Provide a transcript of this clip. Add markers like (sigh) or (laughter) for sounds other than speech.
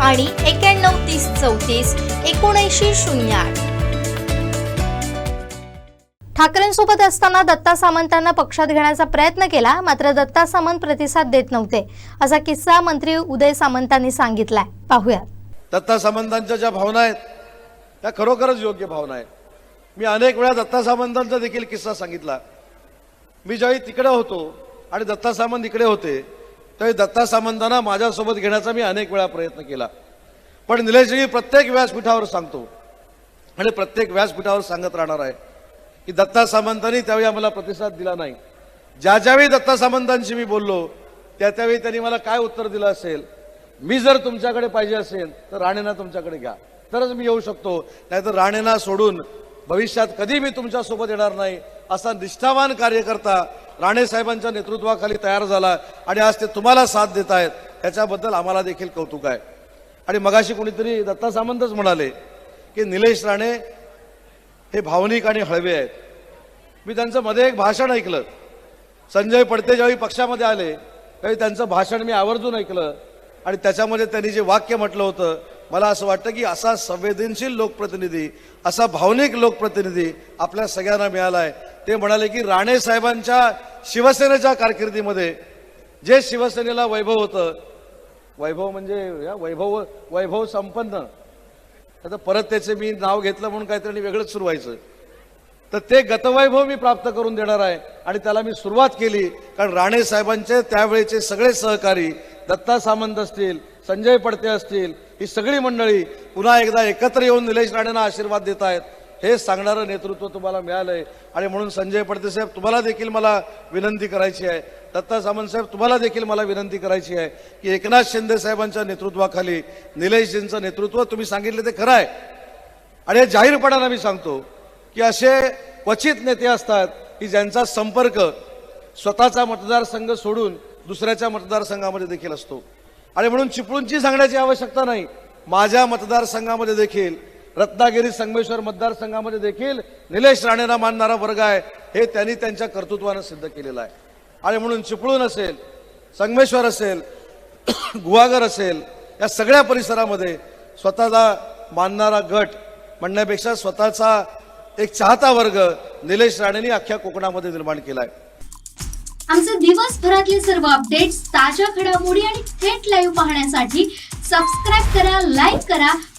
आणि एक्याण्णव तीस चौतीस एकोणऐंशी शून्य आठ. ठाकरेंसोबत असताना दत्ता सामंतांना पक्षात घेण्याचा प्रयत्न केला मात्र दत्ता सामंत प्रतिसाद देत नव्हते असा किस्सा मंत्री उदय सामंतांनी सांगितलाय. पाहूयात. दत्ता सामंतांच्या ज्या भावना आहेत त्या खरोखरच योग्य भावना आहेत. मी अनेक वेळा दत्ता सामंतांचा देखील किस्सा सांगितला. मी ज्यावेळी तिकडे होतो आणि दत्ता सामंत इकडे होते त्यावेळी दत्ता सामंतांना माझ्यासोबत घेण्याचा मी अनेक वेळा प्रयत्न केला. पण निलेशजी प्रत्येक व्यासपीठावर सांगतो. आणि प्रत्येक व्यासपीठावर सांगत राहणार आहे की दत्ता सामंतांनी त्यावेळी आम्हाला प्रतिसाद दिला नाही. ज्या ज्यावेळी दत्ता सामंतांशी मी बोललो त्या त्यावेळी त्यांनी मला काय उत्तर दिलं असेल मी जर तुमच्याकडे पाहिजे असेल तर राणेंना तुमच्याकडे घ्या. तरच मी येऊ शकतो. नाहीतर राणेंना सोडून भविष्यात कधी मी तुमच्यासोबत येणार नाही असा निष्ठावान कार्यकर्ता राणे साहेबांच्या नेतृत्वाखाली तयार झाला आणि आज ते तुम्हाला साथ देत आहेत त्याच्याबद्दल आम्हाला देखील कौतुक आहे. आणि मगाशी कोणीतरी दत्ता सामंतच म्हणाले की निलेश राणे हे भावनिक आणि हळवे आहेत. मी त्यांचं मध्ये एक भाषण ऐकलं. संजय पडते ज्यावेळी पक्षामध्ये आले त्यावेळी त्यांचं भाषण मी आवर्जून ऐकलं आणि त्याच्यामध्ये त्यांनी जे वाक्य म्हटलं होतं मला असं वाटतं की असा संवेदनशील लोकप्रतिनिधी असा भावनिक लोकप्रतिनिधी आपल्या सगळ्यांना मिळाला आहे. ते म्हणाले की राणे साहेबांच्या शिवसेनेच्या कारकिर्दीमध्ये जे शिवसेनेला वैभव होतं वैभव म्हणजे या वैभव वैभव संपन्न. आता परत त्याचे मी नाव घेतलं म्हणून काहीतरी वेगळंच सुरू व्हायचं. तर ते गतवैभव मी प्राप्त करून देणार आहे आणि त्याला मी सुरुवात केली. कारण राणे साहेबांचे त्यावेळेचे सगळे सहकारी दत्ता सामंत असतील संजय पडते असतील ही सगळी मंडळी पुन्हा एकदा एकत्र येऊन निलेश राणेंना आशीर्वाद देत आहेत. हे सांगणारं नेतृत्व तुम्हाला मिळालंय. आणि म्हणून संजय पडते साहेब तुम्हाला देखील मला विनंती करायची आहे. दत्ता सामंत साहेब तुम्हाला देखील मला विनंती करायची आहे की एकनाथ शिंदे साहेबांच्या नेतृत्वाखाली निलेशजींचं नेतृत्व तुम्ही सांगितलं ते खरं आहे. आणि हे जाहीरपणानं मी सांगतो की असे क्वचित नेते असतात की ज्यांचा संपर्क स्वतःचा मतदारसंघ सोडून दुसऱ्याच्या मतदारसंघामध्ये देखील असतो. आणि म्हणून चिपळूणची सांगण्याची आवश्यकता नाही. माझ्या मतदारसंघामध्ये देखील रत्नागिरी संगमेश्वर मतदारसंघामध्ये देखील निलेश राणेंना मानणारा वर्ग आहे. हे त्यांनी त्यांच्या कर्तृत्वानं सिद्ध केलेलं आहे. आणि म्हणून चिपळूण असेल संगमेश्वर असेल (coughs) गुहागर असेल या सगळ्या परिसरामध्ये स्वतःला मानणारा गट म्हणण्यापेक्षा स्वतःचा एक चाहता वर्ग निलेश राणेंनी अख्ख्या कोकणामध्ये निर्माण केला आहे. आमचे दिवसभरातले सर्व अपडेट्स ताज्या घडामोडी आणि थेट लाईव्ह पाहण्यासाठी सबस्क्राईब करा लाईक करा